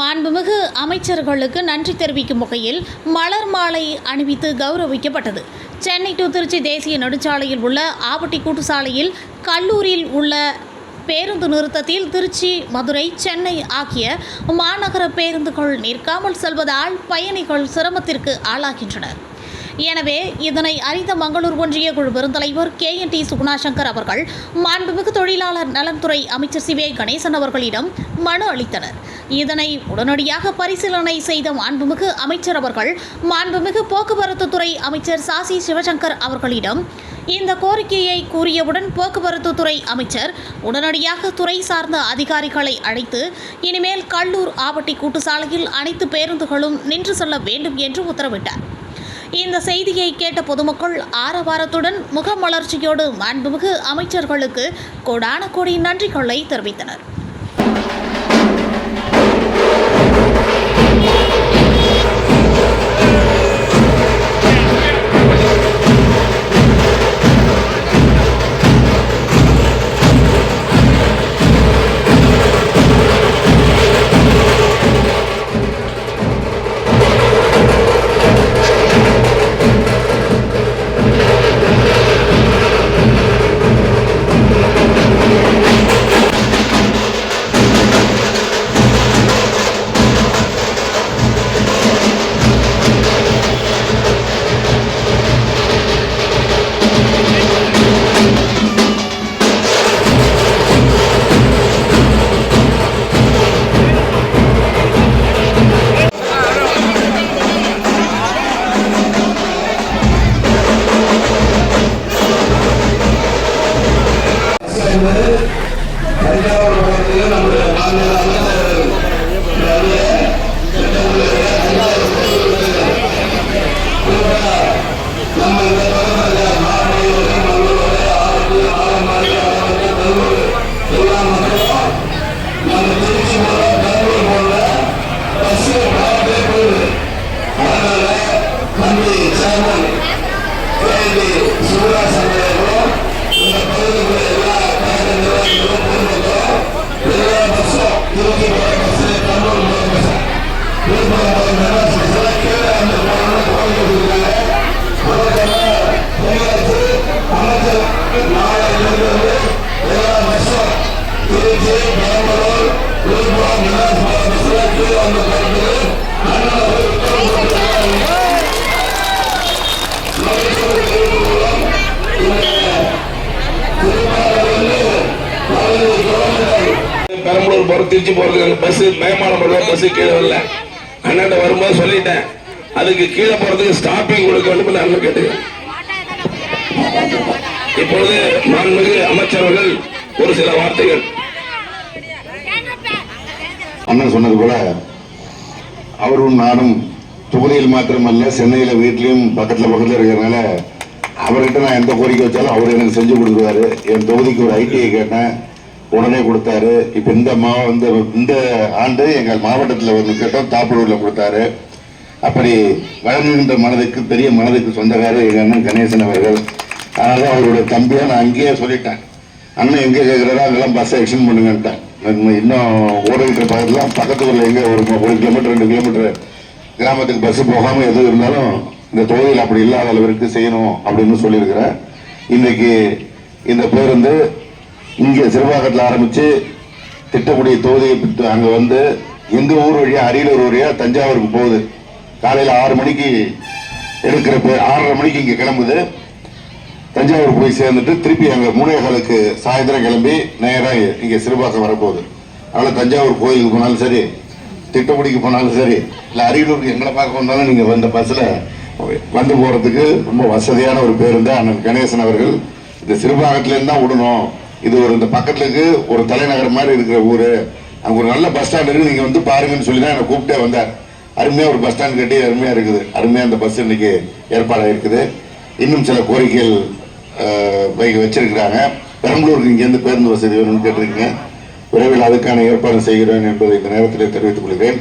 மாண்புமிகு அமைச்சர்களுக்கு நன்றி தெரிவிக்கும் வகையில் மலர் மாலை அணிவித்து கௌரவிக்கப்பட்டது. சென்னை டு திருச்சி தேசிய நெடுஞ்சாலையில் உள்ள ஆவட்டி கூட்டுச்சாலையில் கல்லூரியில் உள்ள பேருந்து நிறுத்தத்தில் திருச்சி மதுரை சென்னை ஆகிய மாநகர பேருந்துகள் நிற்காமல் செல்வதால் பயணிகள் சிரமத்திற்கு ஆளாகின்றனர். எனவே இதனை அறிந்த மங்களூர் ஒன்றிய குழு பெருந்தலைவர் கே என் டி சுகுணாசங்கர் அவர்கள் மாண்புமிகு தொழிலாளர் நலன்துறை அமைச்சர் சிவே கணேசன் அவர்களிடம் மனு அளித்தனர். இதனை உடனடியாக பரிசீலனை செய்த மாண்புமிகு அமைச்சர் அவர்கள் மாண்புமிகு போக்குவரத்து துறை அமைச்சர் சாசி சிவசங்கர் அவர்களிடம் இந்த கோரிக்கையை கூறியவுடன் போக்குவரத்து துறை அமைச்சர் உடனடியாக துறை சார்ந்த அதிகாரிகளை அழைத்து இனிமேல் கல்லூர் ஆவட்டி கூட்டுச்சாலையில் அனைத்து பேருந்துகளும் நின்று செல்ல வேண்டும் என்று உத்தரவிட்டார். இந்த செய்தியை கேட்ட பொதுமக்கள் ஆரவாரத்துடன் முகமலர்ச்சியோடு மாண்புமிகு அமைச்சர்களுக்கு கோடான கோடி நன்றிகளை தெரிவித்தனர். தம்பி சேர்மன் கேள்வி சூராசங்கரும் இந்த பகுதியில் எல்லா கழக நிர்வாகிகளும் பொதுமக்களும் எல்லா பஸ்ஸும் திருச்சி போகிற பஸ் கண்ணூர் போகிற பஸ் விழுப்புரம் போகிற பஸ் கீழே அந்த போகணும்னு கோரிக்கை கொடுக்குறாங்க அதற்காக போக்குவரத்து அமைச்சர் நாளை இருந்து எல்லா பஸ்ஸும் திருச்சி பெரம்பலூர் விழுப்புரம் மெட்ராஸ் போகிற பஸ்ஸில் கீழே வந்து போகிறது அதனால பெரம்பலூர் போற திருச்சி போறதுக்கு பஸ் மேமானம் போடுற பஸ் கீழே வரல. அண்ணாட்ட வரும்போது சொல்லிட்டேன். அதுக்கு கீழே போறதுக்கு ஸ்டாப்பிங் கொடுக்க வேண்டும் நான் கேட்டுக்கிறேன் இப்பொழுது மாண்புமிகு அமைச்சர்கள் ஒரு சில வார்த்தைகள். அண்ணன் சொன்னது போல அவரும் நானும் தொகுதியில் மாத்திரமல்ல சென்னையில வீட்லயும் பக்கத்துல பக்கத்துல இருக்கிறதுனால அவர்கிட்ட நான் எந்த கோரிக்கை வச்சாலும் அவர் எனக்கு செஞ்சு கொடுக்குறாரு என் தொகுதிக்கு ஒரு ஐடிஐ கேட்டேன். உடனே கொடுத்தாரு. இப்ப இந்த மா இந்த இந்த ஆண்டு எங்கள் மாவட்டத்தில் ஒரு கேட்டோம் தாப்பூர்ல கொடுத்தாரு. அப்படி வழங்குகின்ற மனதுக்கு பெரிய மனதுக்கு சொந்தக்காரர் எங்கள் அண்ணன் கணேசன் அவர்கள். அதனால அவருடைய தம்பியா நான் அங்கேயே சொல்லிட்டேன். அண்ணன் எங்கே கேட்கிறாரோ அங்கெல்லாம் பஸ் எக்ஸ்டெண்ட் பண்ணுங்கன்ட்டேன் இன்னும் இன்னும் ஓடிக்கிற பக்கத்து ஊரில் எங்கே ஒரு ஒரு கிலோமீட்டர் ரெண்டு கிலோமீட்டர் கிராமத்துக்கு பஸ்ஸு போகாமல் எது இருந்தாலும் இந்த தொகுதியில் அப்படி இல்லாத அளவிற்கு செய்யணும் அப்படின்னு சொல்லியிருக்கிறேன் இன்றைக்கு இந்த பேருந்து இங்கே சிறுபாகத்தில் ஆரம்பித்து திட்டக்குடி தொகுதியை அங்கே வந்து எங்கள் ஊர் வழியாக அரியலூர் வழியாக தஞ்சாவூருக்கு போகுது. காலையில் ஆறு மணிக்கு எடுக்கிற ஆறரை மணிக்கு இங்கே கிளம்புது. தஞ்சாவூர் போய் சேர்ந்துட்டு திருப்பி அங்கே மூணேகாலுக்கு சாயந்தரம் கிளம்பி நேராக இங்கே சிறுபாக்கம் வரப்போகுது. அதனால் தஞ்சாவூர் கோயிலுக்கு போனாலும் சரி திட்டக்குடிக்கு போனாலும் சரி இல்லை அரியலூருக்கு எங்களை பார்க்க வந்தாலும் நீங்கள் வந்த பஸ்ஸில் வந்து போகிறதுக்கு ரொம்ப வசதியான ஒரு பேருந்து அண்ணன் கணேசன் அவர்கள். இந்த சிறுபாகத்துலேருந்து தான் விடணும். இது ஒரு இந்த பக்கத்துல இருக்கு ஒரு தலைநகர் மாதிரி இருக்கிற ஊரு. அங்க ஒரு நல்ல பஸ் ஸ்டாண்ட் இருக்கு நீங்க வந்து பாருங்கன்னு சொல்லி தான் என்னை கூப்பிட்டே வந்தார். அருமையா ஒரு பஸ் ஸ்டாண்ட் கட்டி அருமையா இருக்குது. அருமையா அந்த பஸ் இன்னைக்கு ஏற்பாடாக இருக்குது. இன்னும் சில கோரிக்கைகள் வைக்க வச்சிருக்கிறாங்க. பெரம்பலூருக்கு இங்கேருந்து பேருந்து வசதி வேணும்னு கேட்டிருக்கீங்க. விரைவில் அதுக்கான ஏற்பாடு செய்கிறேன் என்பதை இந்த நேரத்தில் தெரிவித்துக் கொள்கிறேன்.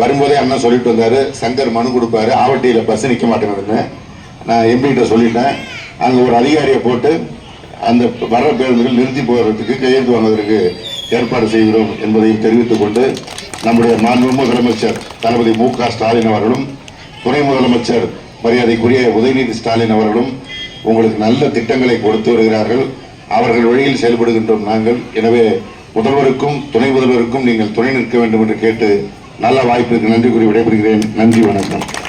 வரும்போதே அண்ணன் சொல்லிட்டு வந்தார். சங்கர் மனு கொடுப்பாரு. ஆவட்டியில் பஸ் நிற்க மாட்டேங்குதுன்னு. நான் எம்பிகிட்ட சொல்லிட்டேன். அங்கே ஒரு அதிகாரியை போட்டு அந்த வர பேருந்துகள் நிறுத்தி போகிறதுக்கு கையெழுத்து வாங்குவதற்கு ஏற்பாடு செய்கிறோம் என்பதையும் தெரிவித்துக் கொண்டு நம்முடைய மாண்பு முதலமைச்சர் தளபதி மு க ஸ்டாலின் அவர்களும் துணை முதலமைச்சர் மரியாதைக்குரிய உதயநிதி ஸ்டாலின் அவர்களும் உங்களுக்கு நல்ல திட்டங்களை கொடுத்து வருகிறார்கள். அவர்கள் வழியில் செயல்படுகின்றோம் நாங்கள். எனவே முதல்வருக்கும் துணை முதல்வருக்கும் நீங்கள் துணை நிற்க வேண்டும் என்று கேட்டு நல்ல வாய்ப்பிற்கு நன்றி கூறி விடைபெறுகிறேன். நன்றி வணக்கம்.